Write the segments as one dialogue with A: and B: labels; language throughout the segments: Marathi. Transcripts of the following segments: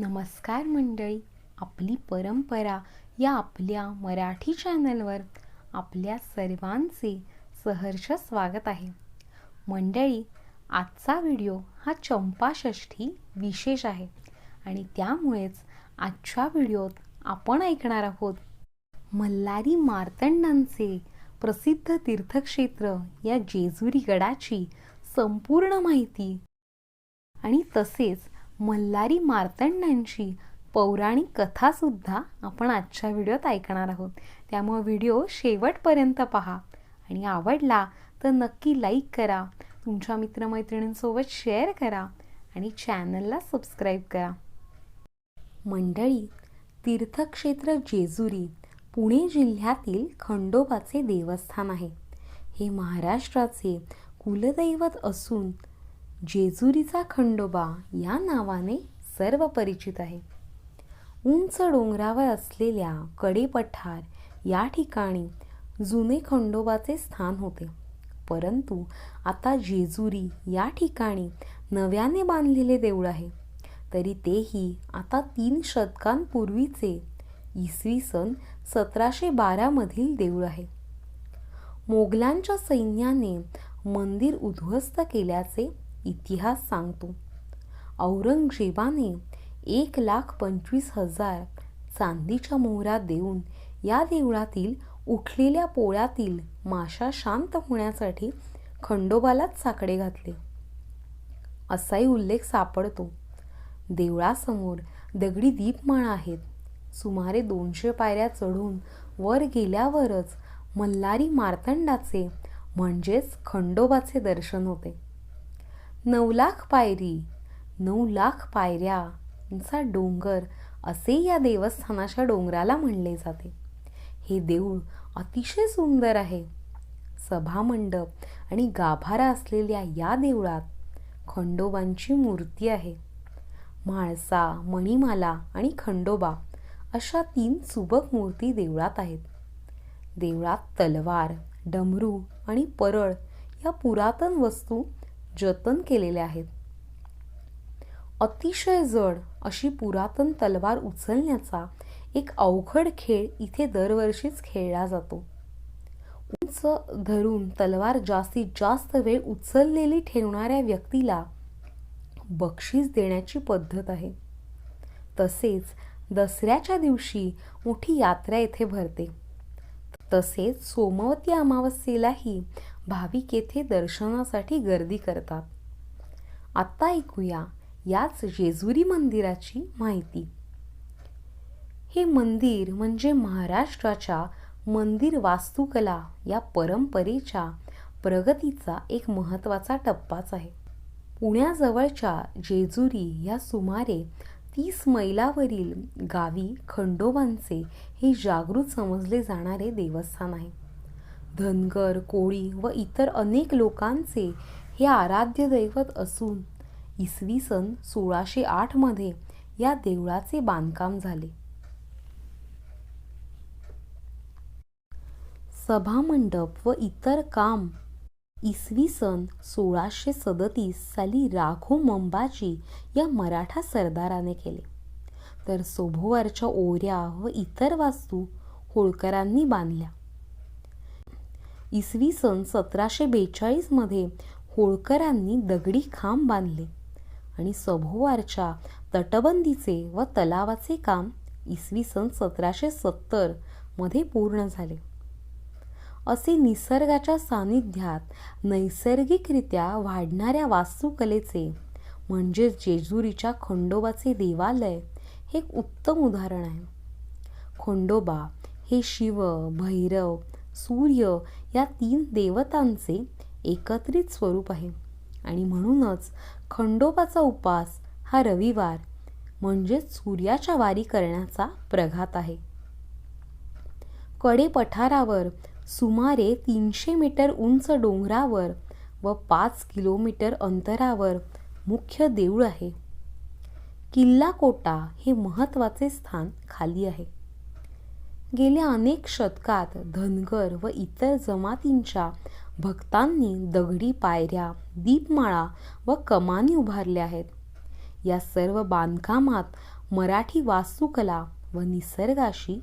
A: नमस्कार मंडळी आपली परंपरा या आपल्या मराठी चॅनलवर आपल्या सर्वांचे सहर्ष स्वागत आहे. मंडळी आजचा व्हिडिओ हा चंपाषष्ठी विशेष आहे आणि त्यामुळेच आजच्या व्हिडिओत आपण ऐकणार आहोत मल्हारी मार्तंडांचे प्रसिद्ध तीर्थक्षेत्र या जेजुरी गडाची संपूर्ण माहिती. आणि तसेच मल्हारी मार्तंडांची पौराणिक कथासुद्धा आपण आजच्या व्हिडिओत ऐकणार आहोत. त्यामुळे व्हिडिओ शेवटपर्यंत पहा. आणि आवडला तर नक्की लाईक करा. तुमच्या मित्रमैत्रिणींसोबत शेअर करा. आणि चॅनलला सबस्क्राईब करा. मंडळी तीर्थक्षेत्र जेजुरी पुणे जिल्ह्यातील खंडोबाचे देवस्थान आहे. हे महाराष्ट्राचे कुलदैवत असून जेजुरीचा खंडोबा या नावाने सर्व परिचित आहे. उंच डोंगरावर असलेल्या कडेपठार या ठिकाणी जुने खंडोबाचे स्थान होते. परंतु आता जेजुरी या ठिकाणी नव्याने बांधलेले देऊळ आहे. तरी तेही आता तीन शतकांपूर्वीचे इसवी सन सतराशे बारामधील देऊळ आहे. मोगलांच्या सैन्याने मंदिर उद्ध्वस्त केल्याचे इतिहास सांगतो. औरंगजेबाने एक लाख पंचवीस हजार चांदीच्या मोहरा देऊन या देवळातील उठलेल्या पोळ्यातील माशा शांत होण्यासाठी खंडोबालाच साकडे घातले. असाही उल्लेख सापडतो. देवळासमोर दगडी दीपमाळा आहेत. सुमारे दोनशे पायऱ्या चढून वर गेल्यावरच मल्हारी मार्तंडाचे म्हणजेच खंडोबाचे दर्शन होते. नऊ लाख पायरी नऊ लाख पायऱ्यांचा डोंगर असे या देवस्थानाच्या डोंगराला म्हणले जाते. हे देऊळ अतिशय सुंदर आहे. सभामंडप आणि गाभारा असलेल्या या देवळात खंडोबांची मूर्ती आहे. म्हाळसा मणिमाला आणि खंडोबा अशा तीन सुबक मूर्ती देवळात आहेत. देवळात तलवार डमरू आणि परळ या पुरातन वस्तू जतन केलेले आहेत. अतिशय जड अशी पुरातन तलवार उचलण्याचा एक अवघड खेळ इथे दरवर्षीच खेळला जातो. उंच धरून तलवार जास्तीत जास्त वेळ उचललेली ठेवणाऱ्या व्यक्तीला बक्षीस देण्याची पद्धत आहे. तसेच दसऱ्याच्या दिवशी मोठी यात्रा येथे भरते. तसेच सोमवती अमावस्येलाही भाविक येथे दर्शनासाठी गर्दी करतात. आत्ता ऐकूया याच जेजुरी मंदिराची माहिती. हे मंदिर म्हणजे महाराष्ट्राच्या मंदिर वास्तुकला या परंपरेच्या प्रगतीचा एक महत्त्वाचा टप्पाच आहे. पुण्याजवळच्या जेजुरी या सुमारे तीस मैलावरील गावी खंडोबांचे हे जागृत समजले जाणारे देवस्थान आहे. धनगर कोळी व इतर अनेक लोकांचे हे आराध्य दैवत असून इसवी सन सोळाशे आठमध्ये या देवळाचे बांधकाम झाले. सभामंडप व इतर काम इसवी सन सोळाशे सदतीस साली राघो मंबाजी या मराठा सरदाराने केले. तर सोभोवारच्या ओऱ्या व इतर वास्तू होळकरांनी बांधल्या. इसवी सन सतराशे बेचाळीसमध्ये होळकरांनी दगडी खांब बांधले आणि सभोवारच्या तटबंदीचे व तलावाचे काम इसवी सन सतराशे सत्तरमध्ये पूर्ण झाले. असे निसर्गाच्या सानिध्यात नैसर्गिकरित्या वाढणाऱ्या वास्तुकलेचे म्हणजेच जेजुरीच्या खंडोबाचे देवालय हे एक उत्तम उदाहरण आहे. खंडोबा हे शिव भैरव सूर्य या तीन देवतांचे एकत्रित स्वरूप आहे. आणि म्हणूनच खंडोबाचा उपास हा रविवार म्हणजेच सूर्याच्या वारी करण्याचा प्रघात आहे. कडे पठारावर सुमारे तीनशे मीटर उंच डोंगरावर व पाच किलोमीटर अंतरावर मुख्य देऊळ आहे. किल्ला कोटा हे महत्त्वाचे स्थान खाली आहे. गेल्या अनेक शतकात धनगर व इतर जमातींच्या भक्तांनी दगडी पायऱ्या दीपमाळा व कमानी उभारल्या आहेत. या सर्व बांधकामात मराठी वास्तुकला व निसर्गाशी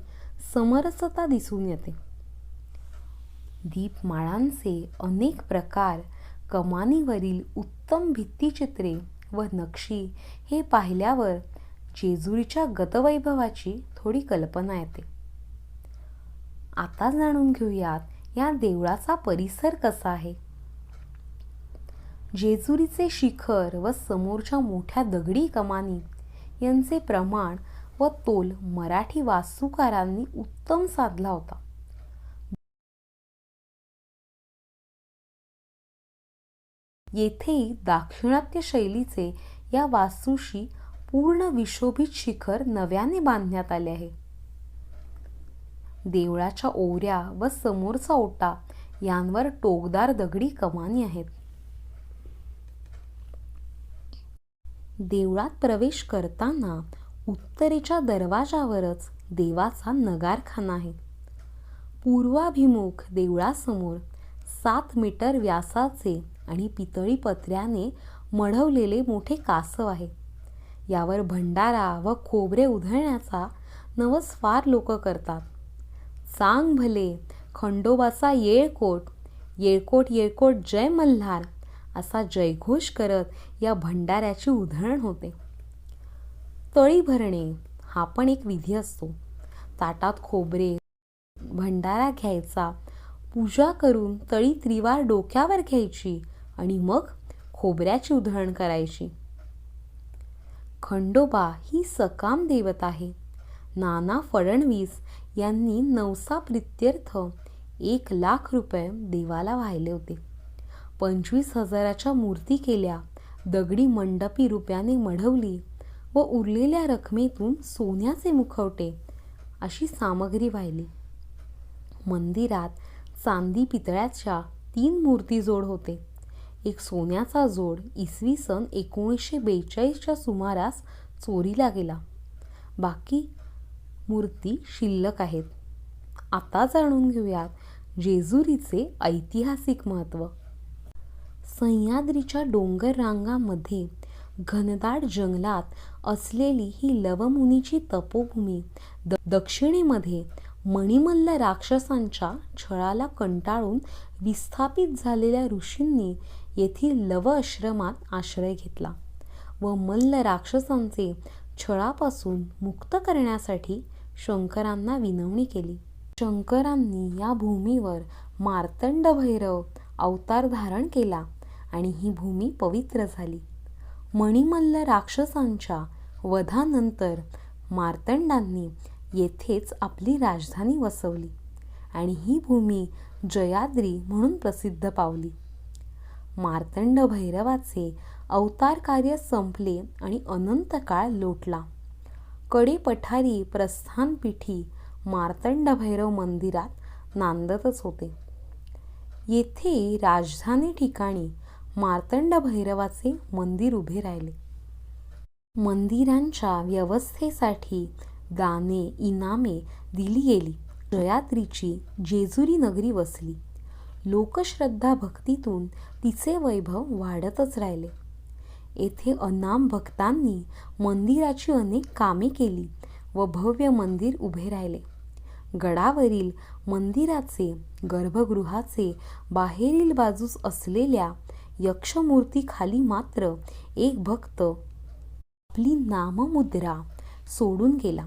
A: समरसता दिसून येते. दीपमाळांचे अनेक प्रकार कमानीवरील उत्तम भित्तिचित्रे व नक्षी हे पाहिल्यावर जेजुरीच्या गतवैभवाची थोडी कल्पना येते. आता जाणून घेऊयात या देवळाचा परिसर कसा आहे. जेजुरीचे शिखर व समोरच्या मोठ्या दगडी कमानी यांचे प्रमाण व तोल मराठी वास्तुकारांनी उत्तम साधला होता. येथेही दाक्षिणात्य शैलीचे या वास्तूशी पूर्ण विशोभित शिखर नव्याने बांधण्यात आले आहे. देवळाच्या ओवऱ्या व समोरचा ओटा यांवर टोकदार दगडी कमानी आहेत. देवळात प्रवेश करताना उत्तरेच्या दरवाजावरच देवाचा नगारखाना आहे. पूर्वाभिमुख देवळासमोर सात मीटर व्यासाचे आणि पितळी पत्र्याने मढवलेले मोठे कासव आहे. यावर भंडारा व खोबरे उधळण्याचा नवस फार लोक करतात. सांग भले खंडोबाचा येळकोट येळकोट येळकोट जय मल्हार असा जयघोष करत या भंडाऱ्याची उधळण होते. तळी भरणे हा पण एक विधी असतो. ताटात खोबरे भंडारा घ्यायचा पूजा करून तळी त्रिवार डोक्यावर घ्यायची आणि मग खोबऱ्याची उधळण करायची. खंडोबा ही सकाम देवत आहे. नाना फडणवीस यांनी नवसा प्रित्यर्थ एक लाख रुपये देवाला वाहिले होते. पंचवीस हजाराच्या मूर्ती केल्या दगडी मंडपी रुपयाने मढवली व उरलेल्या रकमेतून सोन्याचे मुखवटे अशी सामग्री वाहिली. मंदिरात चांदी पितळ्याच्या तीन मूर्ती जोड होते. एक सोन्याचा जोड इसवी सन एकोणीसशे बेचाळीसच्या सुमारास चोरीला गेला. बाकी मूर्ती शिल्लक आहेत. आता जाणून घेऊयात जेजुरीचे ऐतिहासिक महत्त्व. सह्याद्रीच्या डोंगर रांगामध्ये घनदाट जंगलात असलेली ही लवमुनीची तपोभूमी द दक्षिणेमध्ये मणिमल्ल राक्षसांच्या छळाला कंटाळून विस्थापित झालेल्या ऋषींनी येथील लव आश्रमात आश्रय घेतला व मल्ल राक्षसांचे छळापासून मुक्त करण्यासाठी शंकरांना विनवणी केली. शंकरांनी या भूमीवर मार्तंड भैरव अवतार धारण केला आणि ही भूमी पवित्र झाली. मणिमल्ल राक्षसांच्या वधानंतर मार्तंडांनी येथेच आपली राजधानी वसवली आणि ही भूमी जयाद्री म्हणून प्रसिद्ध पावली. मार्तंड भैरवाचे अवतार कार्य संपले आणि अनंत काळ लोटला. कडी पठारी प्रस्थानपीठी मार्तंड भैरव मंदिरात नांदतच होते. येथे राजधानी ठिकाणी मार्तंड भैरवाचे मंदिर उभे राहिले. मंदिरांच्या व्यवस्थेसाठी दाने इनामे दिली गेली. जयात्रीची जेजुरी नगरी वसली. लोकश्रद्धा भक्तीतून तिचे वैभव वाढतच राहिले. येथे अनाम भक्तांनी मंदिराची अनेक कामे केली व भव्य मंदिर उभे राहिले. गडावरील मंदिराचे गर्भगृहाचे बाहेरील बाजूस असलेल्या यक्षमूर्तीखाली मात्र एक भक्त आपली नाममुद्रा सोडून गेला.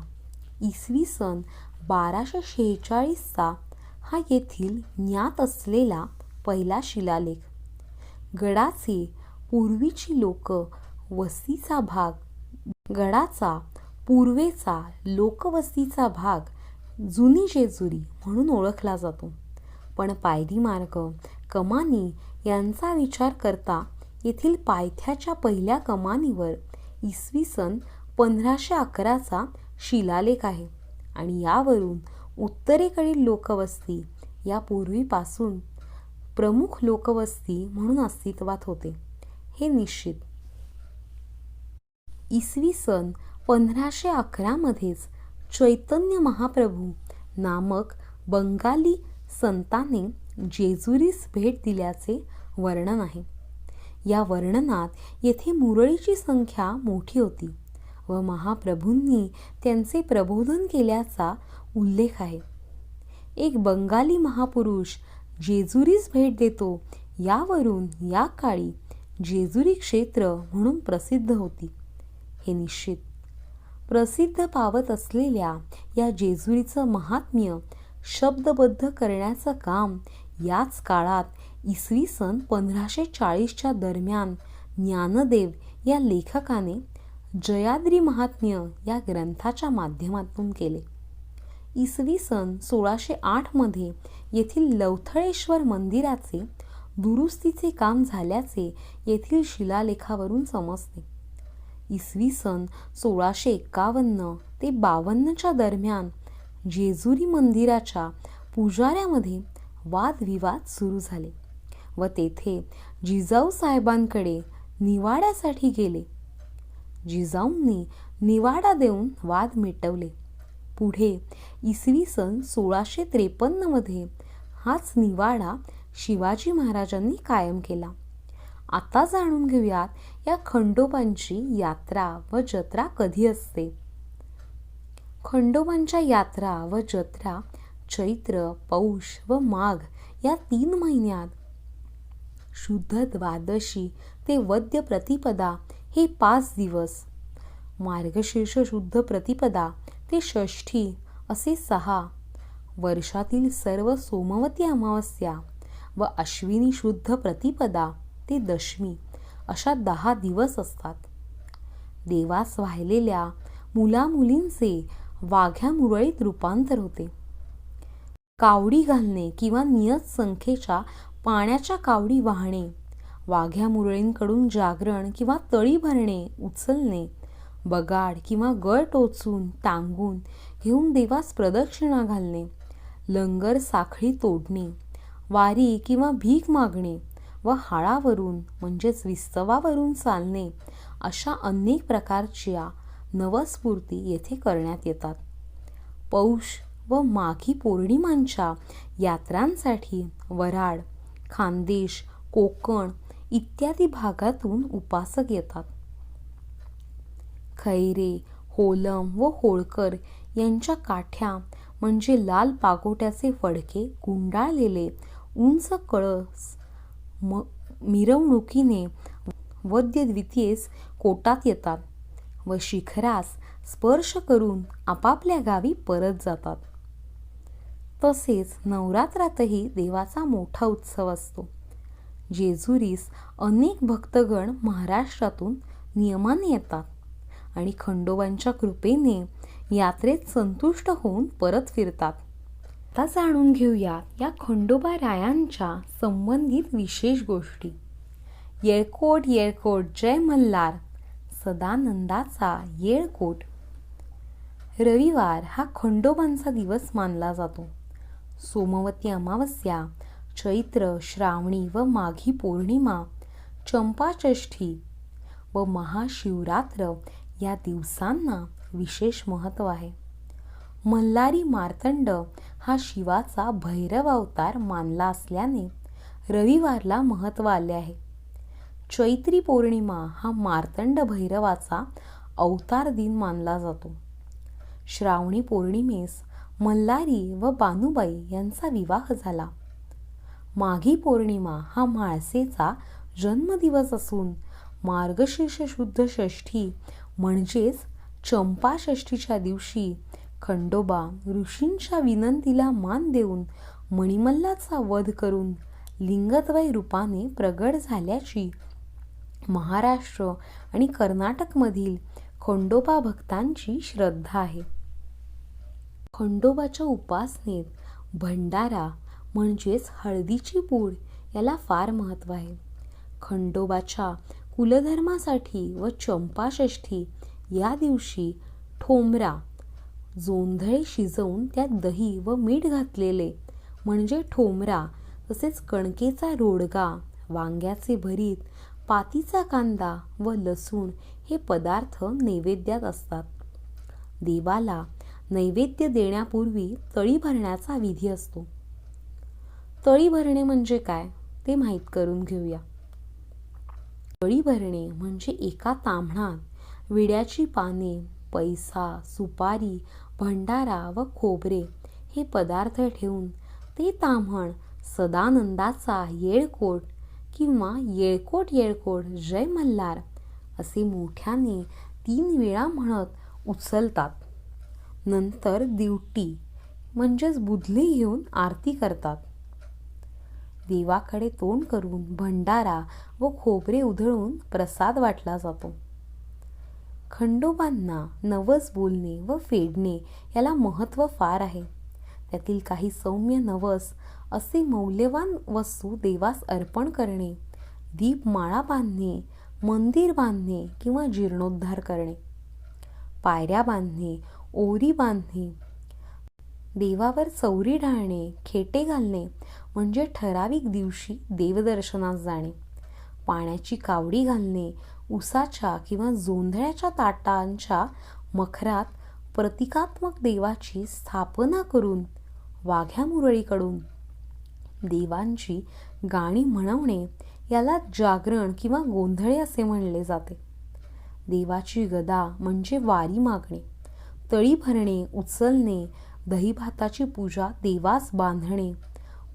A: इसवी सन बाराशे शेहेचाळीसचा हा येथील ज्ञात असलेला पहिला शिलालेख. गडाचे पूर्वीची लोक वस्तीचा भाग गडाचा पूर्वेचा लोकवस्तीचा भाग जुनी जेजुरी म्हणून ओळखला जातो. पण पायरी मार्ग कमानी यांचा विचार करता येथील पायथ्याच्या पहिल्या कमानीवर इसवी सन पंधराशे अकराचा शिलालेख आहे आणि यावरून उत्तरेकडील लोकवस्ती या पूर्वीपासून प्रमुख लोकवस्ती म्हणून अस्तित्वात होते. हे निश्चित. इसवी सन पंधराशे अकरामध्येच चैतन्य महाप्रभू नामक बंगाली संताने जेजुरीस भेट दिल्याचे वर्णन आहे. या वर्णनात येथे मुरळीची संख्या मोठी होती व महाप्रभूंनी त्यांचे प्रबोधन केल्याचा उल्लेख आहे. एक बंगाली महापुरुष जेजुरीस भेट देतो यावरून या काळी जेजुरी क्षेत्र म्हणून प्रसिद्ध होती. हे निश्चित. प्रसिद्ध पावत असलेल्या या जेजुरीचं महात्म्य शब्दबद्ध करण्याचं काम याच काळात इसवी सन पंधराशे चाळीसच्या दरम्यान ज्ञानदेव या लेखकाने जयाद्री महात्म्य या ग्रंथाच्या माध्यमातून केले. इसवी सन सोळाशे आठमध्ये येथील लवथळेश्वर मंदिराचे दुरुस्तीचे काम झाल्याचे येथील शिलालेखावरून समजते. इसवी सन सोळाशे एक्कावन्न ते बावन्नच्या दरम्यान जेजुरी मंदिराच्या पुजाऱ्यामध्ये वादविवाद सुरू झाले व तेथे जिजाऊ साहेबांकडे निवाड्यासाठी गेले. जिजाऊंनी निवाडा देऊन वाद मिटवले. पुढे इसवी सन सोळाशे त्रेपन्नमध्ये हाच निवाडा शिवाजी महाराजांनी कायम केला. आता जाणून घेऊयात या खंडोबांची यात्रा व जत्रा कधी असते. खंडोबांच्या यात्रा व जत्रा चैत्र पौष व माघ या तीन महिन्यात. शुद्ध द्वादशी ते वद्य प्रतिपदा हे पाच दिवस. मार्गशीर्ष शुद्ध प्रतिपदा ते षष्ठी असे सहा. वर्षातील सर्व सोमवती अमावस्या व अश्विनी शुद्ध प्रतिपदा ते दशमी. अशा दहा दिवस असतात. देवास वाहिलेल्या मुलामुलींचे वाघ्या मुरळीत रूपांतर होते. कावडी घालणे किंवा नियत संख्येच्या पाण्याच्या कावडी वाहणे वाघ्या मुरळींकडून जागरण किंवा तळी भरणे उचलणे बगाड किंवा गळ टोचून टांगून घेऊन देवास प्रदक्षिणा घालणे लंगर साखळी तोडणे वारी किंवा भीक मागणे व हाळावरून म्हणजेच विस्तवावरून चालणे अशा अनेक प्रकारच्या नवस्फूर्ती येथे करण्यात येतात. पौष व माघी पौर्णिमांच्या यात्रांसाठी वराड खानदेश कोकण इत्यादी भागातून उपासक येतात. खैरे होलम व होळकर यांच्या काठ्या म्हणजे लाल पागोट्याचे फडके गुंडाळलेले उंच कळस म मिरवणुकीने वद्य द्वितीयेस कोटात येतात व शिखरास स्पर्श करून आपापल्या गावी परत जातात. तसेच नवरात्रातही देवाचा मोठा उत्सव असतो. जेजुरीस अनेक भक्तगण महाराष्ट्रातून नियमाने येतात आणि खंडोबांच्या कृपेने यात्रेत संतुष्ट होऊन परत फिरतात. आता जाणून घेऊया या खंडोबा रायांच्या संबंधित विशेष गोष्टी. येळकोट येळकोट जय मल्हार सदानंदाचा येळकोट. रविवार हा खंडोबांचा दिवस मानला जातो. सोमवती अमावस्या चैत्र श्रावणी व माघी पौर्णिमा चंपाषष्ठी व महाशिवरात्र या दिवसांना विशेष महत्त्व आहे. मल्हारी मार्तंड हा शिवाचा भैरव अवतार मानला असल्याने रविवारला महत्त्व आले आहे. चैत्री पौर्णिमा हा मार्तंड भैरवाचा अवतार दिन मानला जातो. श्रावणी पौर्णिमेस मल्हारी व बानुबाई यांचा विवाह झाला. माघी पौर्णिमा हा म्हाळसेचा जन्मदिवस असून मार्गशीर्ष शुद्ध षष्ठी म्हणजेच चंपाषष्ठीच्या दिवशी खंडोबा ऋषींच्या विनंतीला मान देऊन मणिमल्लाचा वध करून लिंगद्वय रूपाने प्रगट झाल्याची महाराष्ट्र आणि कर्नाटकमधील खंडोबा भक्तांची श्रद्धा आहे. खंडोबाच्या उपासनेत भंडारा म्हणजेच हळदीची पूड याला फार महत्त्व आहे. खंडोबाच्या कुलधर्मासाठी व चंपाषष्ठी या दिवशी ठोंबरा जोंधळे शिजवून त्यात दही व मीठ घातलेले. म्हणजे ठोमरा तसेच कणकेचा रोडगा वांग्याचे भरीत पातीचा कांदा व लसूण हे पदार्थ नैवेद्यात असतात. देवाला नैवेद्य देण्यापूर्वी तळी भरण्याचा विधी असतो. तळी भरणे म्हणजे काय? ते माहीत करून घेऊया. तळी भरणे म्हणजे एका तांबणात विड्याची पाने पैसा सुपारी भंडारा व खोबरे हे पदार्थ ठेवून ते ताम्हण सदानंदाचा येळकोट किंवा येळकोट येळकोट जय मल्हार असे मोठ्याने तीन वेळा म्हणत उचलतात. नंतर दिवटी म्हणजेच बुधली घेऊन आरती करतात. देवाकडे तोंड करून भंडारा व खोबरे उधळून प्रसाद वाटला जातो. खंडोबांना नवस बोलणे व फेडणे याला महत्त्व फार आहे. त्यातील काही सौम्य नवस असे मौल्यवान वस्तू देवास अर्पण करणे दीपमाळा बांधणे मंदिर बांधणे किंवा जीर्णोद्धार करणे. पायऱ्या बांधणे ओरी बांधणे देवावर चौरी ढाळणे खेटे घालणे म्हणजे ठराविक दिवशी देवदर्शनास जाणे. पाण्याची कावडी घालणे उसाच्या किंवा जोंधळ्याच्या ताटांच्या मखरात प्रतिकात्मक देवाची स्थापना करून वाघ्या मुरळीकडून देवांची गाणी म्हणवणे याला जागरण किंवा गोंधळे असे म्हणले जाते. देवाची गदा म्हणजे वारी मागणे तळी भरणे उचलणे दहीभाताची पूजा देवास बांधणे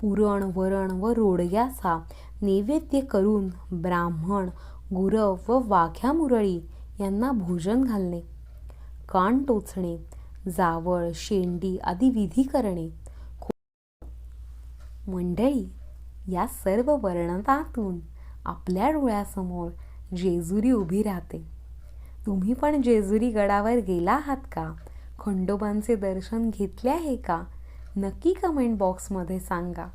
A: पुरण वरण व रोडग्याचा नैवेद्य करून ब्राह्मण गुरव व वाघ्या मुरळी यांना भोजन घालणे कान टोचणे जावळ शेंडी आदी विधी करणे. मंडळी या सर्व वर्णनातून आपल्या डोळ्यासमोर जेजुरी उभी राहते. तुम्ही पण जेजुरी गडावर गेला आहात का? खंडोबांचे दर्शन घेतले आहे का? नक्की कमेंट बॉक्समध्ये सांगा.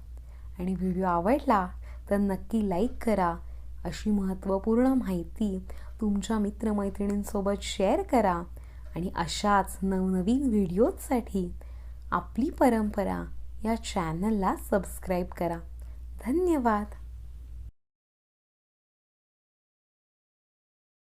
A: आणि व्हिडिओ आवडला तर नक्की लाईक करा. अशी महत्त्वपूर्ण माहिती तुमच्या मित्रमैत्रिणींसोबत शेअर करा आणि अशाच नवनवीन व्हिडिओजसाठी आपली परंपरा या चॅनलला सबस्क्राईब करा. धन्यवाद!